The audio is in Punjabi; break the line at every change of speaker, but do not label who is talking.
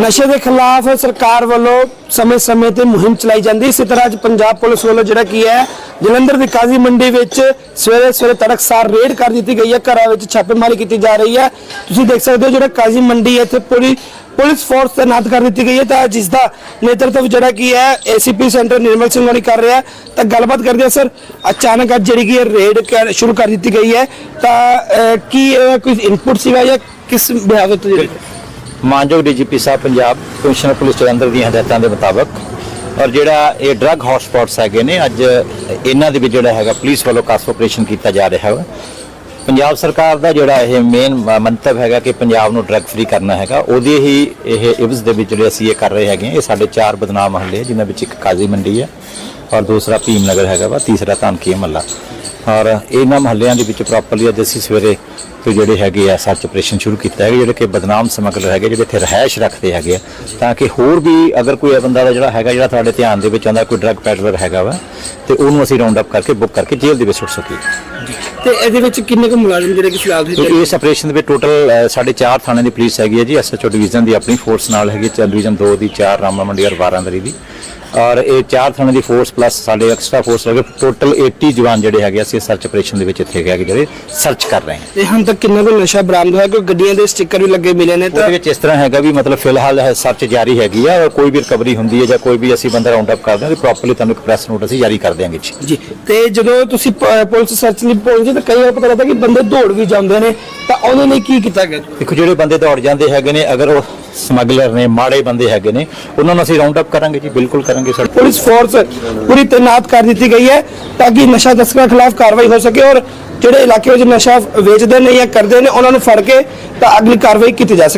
ਨਸ਼ੇ ਦੇ ਖਿਲਾਫ ਸਰਕਾਰ ਵੱਲੋਂ ਸਮੇਂ-ਸਮੇਂ ਤੇ ਮੁਹਿੰਮ ਚਲਾਈ ਜਾਂਦੀ ਇਸੇ ਤਰ੍ਹਾਂ ਅੱਜ ਪੰਜਾਬ ਪੁਲਿਸ ਵੱਲੋਂ ਜਿਹੜਾ ਕੀ ਹੈ, ਜਲੰਧਰ ਦੀ ਕਾਜ਼ੀ ਮੰਡੀ ਵਿੱਚ ਸਵੇਰੇ ਸਵੇਰੇ ਤੜਕਸਾਰ ਰੇਡ ਕਰ ਦਿੱਤੀ ਗਈ ਹੈ। ਘਰਾਂ ਵਿੱਚ ਛਾਪੇਮਾਰੀ ਕੀਤੀ ਜਾ ਰਹੀ ਹੈ। ਤੁਸੀਂ ਦੇਖ ਸਕਦੇ ਹੋ ਜਿਹੜਾ ਕਾਜ਼ੀ ਮੰਡੀ ਹੈ, ਇੱਥੇ ਪੂਰੀ ਪੁਲਿਸ ਫੋਰਸ ਤੈਨਾਤ ਕਰ ਦਿੱਤੀ ਗਈ ਹੈ। ਤਾਂ ਜਿਸ ਦਾ ਨੇਤਰਤਵ ਜਿਹੜਾ ਕੀ ਹੈ ਏਸੀਪੀ ਸੈਂਟਰ ਨਿਰਮਲ ਸਿੰਘ ਹੋਣੀ ਕਰ ਰਿਹਾ ਤਾਂ ਗੱਲਬਾਤ ਕਰਦੇ ਹਾਂ ਸਰ, ਅਚਾਨਕ ਅੱਜ ਜਿਹੜੀ ਕੀ ਰੇਡ ਕਰ- ਸ਼ੁਰੂ ਕਰ ਦਿੱਤੀ ਗਈ ਹੈ। ਤਾਂ ਕੀ ਇਹ ਕੋਈ ਇਨਪੁਟ ਸੀਗਾ ਜਾਂ ਕਿਸ ਬਿਹਾਵ ਜਿਹੜੀ
ਮਾਨਯੋਗ ਡੀਜੀਪੀ ਸਾਹਿਬ, ਪੰਜਾਬ ਕਮਿਸ਼ਨਰ ਪੁਲਿਸ ਜਲੰਧਰ ਦੀਆਂ ਹਦਾਇਤਾਂ ਦੇ ਮੁਤਾਬਕ ਔਰ ਜਿਹੜਾ ਇਹ ਡਰੱਗ ਹੌਟਸਪੌਟਸ ਹੈਗੇ ਨੇ, ਅੱਜ ਇਹਨਾਂ ਦੇ ਵਿੱਚ ਜਿਹੜਾ ਹੈਗਾ ਪੁਲਿਸ ਵੱਲੋਂ ਕਾਸ ਆਪਰੇਸ਼ਨ ਕੀਤਾ ਜਾ ਰਿਹਾ ਹੈ ਪੰਜਾਬ ਸਰਕਾਰ ਦਾ ਜਿਹੜਾ ਇਹ ਮੇਨ ਮੰਤਵ ਹੈਗਾ ਕਿ ਪੰਜਾਬ ਨੂੰ ਡਰੱਗ ਫ੍ਰੀ ਕਰਨਾ ਹੈਗਾ, ਉਹਦੇ ਹੀ ਇਹ ਇਵਜ਼ ਦੇ ਵਿੱਚ ਜਿਹੜੇ ਅਸੀਂ ਇਹ ਕਰ ਰਹੇ ਹੈਗੇ ਇਹ ਸਾਡੇ ਚਾਰ ਬਦਨਾਮ ਮਹੱਲੇ ਜਿਨ੍ਹਾਂ ਵਿੱਚ ਇੱਕ ਕਾਜ਼ੀ ਮੰਡੀ ਹੈ ਔਰ ਦੂਸਰਾ ਭੀਮ ਨਗਰ ਹੈਗਾ ਵਾ ਤੀਸਰਾ ਧਨਕੀ ਮਹੱਲਾ। ਔਰ ਇਹਨਾਂ ਮਹੱਲਿਆਂ ਦੇ ਵਿੱਚ ਪ੍ਰੋਪਰਲੀ ਅੱਜ ਅਸੀਂ ਸਵੇਰੇ ਤੋਂ ਜਿਹੜੇ ਹੈਗੇ ਆ ਸਰਚ ਆਪਰੇਸ਼ਨ ਸ਼ੁਰੂ ਕੀਤਾ ਹੈਗਾ ਜਿਹੜੇ ਕਿ ਬਦਨਾਮ ਸਮਗਲਰ ਹੈਗੇ ਜਿਹੜੇ ਇੱਥੇ ਰਹਿائش ਰੱਖਦੇ ਹੈਗੇ ਆ ਤਾਂ ਕਿ ਹੋਰ ਵੀ ਅਗਰ ਕੋਈ ਬੰਦਾ ਦਾ ਜਿਹੜਾ ਹੈਗਾ ਜਿਹੜਾ ਤੁਹਾਡੇ ਧਿਆਨ ਦੇ ਵਿੱਚ ਆਉਂਦਾ ਕੋਈ ਡਰੱਗ ਪੈਡਲਰ ਹੈਗਾ ਵਾ ਤੇ ਉਹਨੂੰ ਅਸੀਂ ਰਾਉਂਡ ਅਪ ਕਰਕੇ ਬੁੱਕ ਕਰਕੇ ਜੇਲ੍ਹ ਦੇ ਵਿੱਚ ਸੁੱਟ ਸਕੀਏ।
ਤੇ ਇਹਦੇ ਵਿੱਚ ਕਿੰਨੇ ਕੁ ਮੁਲਾਜ਼ਮ ਜਿਹੜੇ ਕਿ ਫਿਲਹਾਲ
ਦੇ ਇਸ ਆਪਰੇਸ਼ਨ ਦੇ ਵਿੱਚ ਟੋਟਲ ਸਾਡੇ 4.5 ਥਾਣੇ ਦੀ ਪੁਲਿਸ ਹੈਗੀ ਹੈ ਜੀ ਐਸਐਚਓ ਡਿਵੀਜ਼ਨ ਦੀ ਆਪਣੀ ਫੋਰਸ ਨਾਲ ਹੈਗੀ ਚੰਡੀਗੜ੍ਹ 2 ਦੀ 4 ਰਾਮਾ ਮੰਡੀਰ 12 ਦੀ। ਔਰ ਇਹ ਚਾਰ ਥਾਣੇ ਦੀ ਫੋਰਸ ਪਲੱਸ ਸਾਡੇ ਐਕਸਟਰਾ ਫੋਰਸ ਹੈਗੇ। ਟੋਟਲ 80 ਜਵਾਨ ਜਿਹੜੇ ਹੈਗੇ ਅਸੀਂ ਸਰਚ ਆਪਰੇਸ਼ਨ ਦੇ ਵਿੱਚ ਇੱਥੇ ਹੈਗੇ ਜਿਹੜੇ ਸਰਚ ਕਰ ਰਹੇ ਹਾਂ
ਤੇ ਹੁਣ ਤੱਕ ਕਿੰਨਾ ਕੁ ਨਸ਼ਾ ਬਰਾਮਦ ਹੋਇਆ? ਕੋਈ ਗੱਡੀਆਂ ਦੇ ਸਟicker ਵੀ ਲੱਗੇ ਮਿਲੇ ਨੇ ਤਾਂ
ਉਹਦੇ ਵਿੱਚ ਇਸ ਤਰ੍ਹਾਂ ਹੈਗਾ ਵੀ ਮਤਲਬ ਫਿਲਹਾਲ ਸਰਚ ਜਾਰੀ ਹੈਗੀ ਆ ਔਰ ਕੋਈ ਵੀ ਰਿਕਵਰੀ ਹੁੰਦੀ ਹੈ ਜਾਂ ਕੋਈ ਵੀ ਅਸੀਂ ਬੰਦਾ ਰਾਉਂਡ ਅਪ ਕਰਦੇ ਹਾਂ ਤੇ ਪ੍ਰੋਪਰਲੀ ਤੁਹਾਨੂੰ ਇੱਕ ਪ੍ਰੈਸ ਨੋਟ ਅਸੀਂ ਜਾਰੀ ਕਰ ਦਿਆਂਗੇ ਜੀ।
ਤੇ ਜਦੋਂ ਤੁਸੀਂ ਪੁਲਿਸ ਸਰਚ ਲਈ ਪਹੁੰਚੇ ਤਾਂ ਕਈ ਵਾਰ ਪਤਾ ਲੱਗਦਾ ਕਿ ਬੰਦੇ ਦੌੜ ਵੀ ਜਾਂਦੇ ਨੇ ਤਾਂ ਉਹਦੇ ਲਈ ਕੀ ਕੀਤਾ ਗਿਆ?
ਦੇਖੋ ਜਿਹੜੇ ਬੰਦੇ ਦੌੜ ਜਾਂਦੇ ਹੈਗੇ ਨੇ ਅਗਰ ਉਹ ਸਮਗਲਰ ਨੇ, ਮਾੜੇ ਬੰਦੇ ਹੈਗੇ ਨੇ, ਉਹਨਾਂ ਨੂੰ ਅਸੀਂ ਰਾਉਂਡ ਅਪ ਕਰਾਂਗੇ ਜੀ, ਬਿਲਕੁਲ ਕਰਾਂਗੇ ਸਰ।
ਪੁਲਿਸ ਫੋਰਸ ਪੂਰੀ ਤੈਨਾਤ ਕਰ ਦਿੱਤੀ ਗਈ ਹੈ ਤਾਂ ਕਿ ਨਸ਼ਾ ਤਸਕਰਾਂ ਖਿਲਾਫ ਕਾਰਵਾਈ ਹੋ ਸਕੇ ਔਰ ਜਿਹੜੇ ਇਲਾਕੇ ਵਿੱਚ ਨਸ਼ਾ ਵੇਚਦੇ ਨੇ ਜਾਂ ਕਰਦੇ ਨੇ, ਉਹਨਾਂ ਨੂੰ ਫੜ ਕੇ ਤਾਂ ਅਗਲੀ ਕਾਰਵਾਈ ਕੀਤੀ ਜਾ ਸਕੇ।